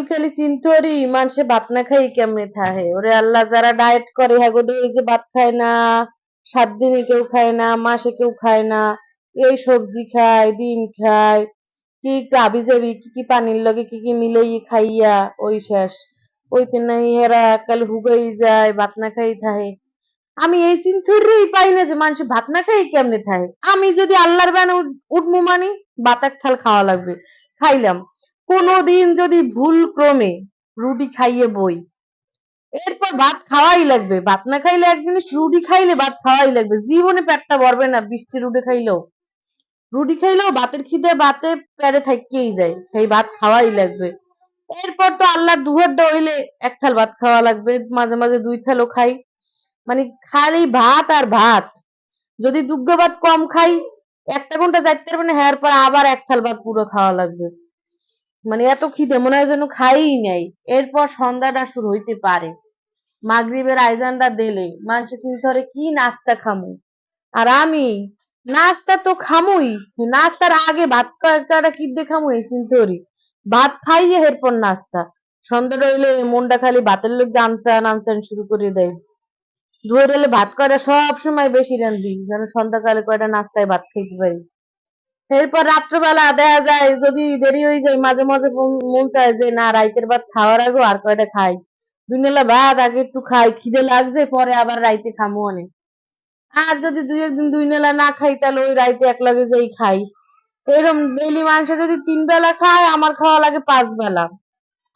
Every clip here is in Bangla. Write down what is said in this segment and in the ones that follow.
আমি খালি চিন্তারি মানুষে ভাত না খাই কেমনে থাকে ওরে আল্লাহ, যারা ডায়েট করে হ্যাঁ গো এই যে ভাত খায় না, সাত দিনে কেউ খায় না, মাসে কেউ খায় না, এই সবজি খায়, ডিম খায়, কি গাবি যাবি, কি কি পানির লগে, কি কি মিলাই খাইয়া, ওই শেষ। ওইতে নাই এরা কাল হুগাই যায়, ভাত না খাই থাকে আমি এই চিন্তুরেই পাই না যে মানুষ ভাত না খাই কেমনে থাকে আমি যদি আল্লাহর বানে উঠমু মানি ভাত এক থাল খাওয়া লাগবে। খাইলাম। কোনোদিন যদি ভুল ক্রমে রুটি খাইয়ে বই। এরপর ভাত খাওয়াই লাগবে। ভাত না খাইলে এক জিনিস, রুটি খাইলে ভাত খাওয়াই লাগবে। জীবনে পেটটা ভরবে না বৃষ্টি রুটি খাইলেও। রুটি খাইলেও ভাতের খিদে ভাতে পেটে থাকতেই যায়। সেই ভাত খাওয়াই লাগবে। এরপর তো আল্লাহ দুহার হইলে এক থাল ভাত খাওয়া লাগবে। মাঝে মাঝে দুই থালও খাই। মানে খালি ভাত আর ভাত। যদি দুগ্ধ ভাত কম খাই, একটা ঘণ্টা যাইতে পারবে না হ্যার পর আবার এক থাল ভাত পুরো খাওয়া লাগবে। মানে এত খিদে, মনে হয় যেন খাই নাই। এরপর সন্ধ্যাটা শুরু হইতে পারে। মাগরিবের আইজানটা দিলে, মানুষ চিন্তা করে, কি নাস্তা খামু? আর আমি, নাস্তা তো খামুই। নাস্তার আগে ভাত কয়েকটা কি দিয়ে খামু, এই চিন্তা করি। ভাত খাইয়ে এরপর নাস্তা। সন্ধ্যা রইলে মনটা খালি ভাতের লোক আনসান আনসান শুরু করে দেয়। ধুয়ে দিলে ভাত কয়টা? সব সময় বেশি রান্ধি যেন সন্ধ্যাকালে কয়টা নাস্তায় ভাত খাইতে পারি। এরপর রাত্রবেলা দেখা যায়, যদি দেরি হয়ে যায়, মাঝে মাঝে মন- চায় যে, না, রাইতের ভাত খাওয়ার আগে আর কয়টা খাই? দুই নেলা ভাত, আগে একটু খাই, খিদে লাগছে, পরে আবার রাইতে খামো অনেক। আর যদি দুই একদিন দুই নেলা না খাই, তাহলে ওই রাইতে এক লগে যেই খাই। এরকম ডেইলি মাংস যদি তিন বেলা খায় আমার খাওয়া লাগে পাঁচ বেলা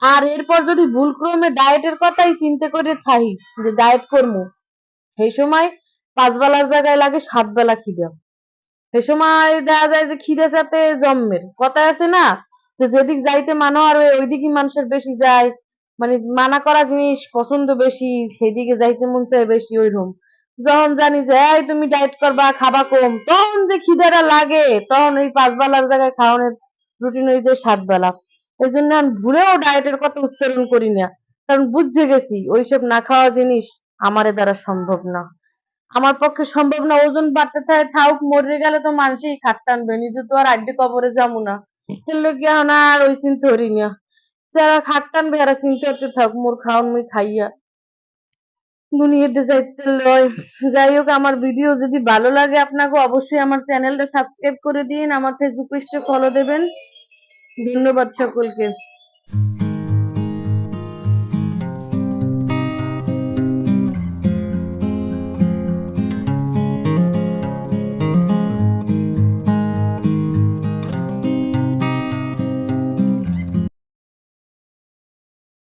আর এরপর যদি ভুলক্রমে ডায়েটের কথাই চিন্তা করে থাকি, যে ডায়েট করব সেই সময় পাঁচ বেলার জায়গায় লাগে সাত বেলা খিদে। সে সময় দেখা যায় যে খিদে সাথে জন্মের কথা আছে না? যে যেদিক যাইতে মানো আর ওই- ওইদিকে মানুষের বেশি যায়। মানে মানা করা জিনিস পছন্দ বেশি, সেদিকে যাইতে মন চায় বেশি ওইরকম যখন জানি যে, এই তুমি ডায়েট করবা, খাবা কম, তখন যে খিদেটা লাগে, তখন ওই পাঁচ বেলার জায়গায় খাওয়ানোর রুটিন ওই যে সাত বেলা এই জন্য আমি ভুলেও ডায়েটের কথা উচ্চারণ করি না। কারণ বুঝে গেছি, ওইসব না খাওয়া জিনিস আমার দ্বারা সম্ভব না। আমার পক্ষে সম্ভব না, ওজন বাড়তে থাকে, থাউক, মরে গেলে তো মানুষই খাট টানবে, নিজে তো আর আড্ডি কবরে যাব না। আর ওই চিন্তা করি না। যারা খাট টানবে, এরা চিন্তা করতে থাক, মোর খাওন মুই খাইয়া। দুনিয়াতে যাইতে লয়। যাই হোক, আমার ভিডিও যদি ভালো লাগে আপনাকে, অবশ্যই আমার চ্যানেলটা সাবস্ক্রাইব করে দিন, আমার ফেসবুক পেজটা ফলো দেবেন। ধন্যবাদ সকলকে।